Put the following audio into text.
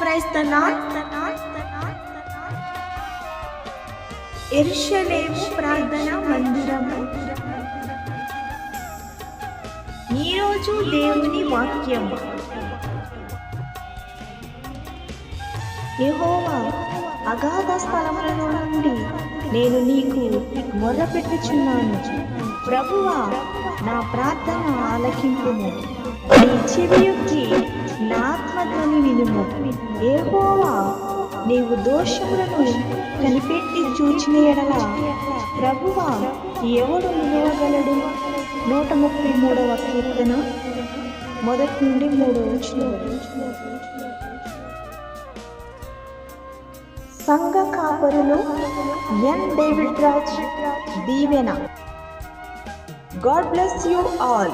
Praise the ఎరుషలేము ప్రార్థన మందిరము ఈరోజు దేవుని వాక్యము యహోవా అగాధ స్థలముల నుండి నేను నీకు మొర్రపెట్టుచున్నాను ప్రభువా నా ప్రార్థన ఆలకింపును నీ చెవియొక్కి నా ఏహోవా నీవు దోషములను కనిపెట్టి చూచిన ఎడల ప్రభువా ఎవడు నిలవగలడు? నూట ముప్పై మూడవ కీర్తన మొదటి నుండి మూడవ వచనం. సంఘ కాపరులు N David Raj Deevena. God bless you all.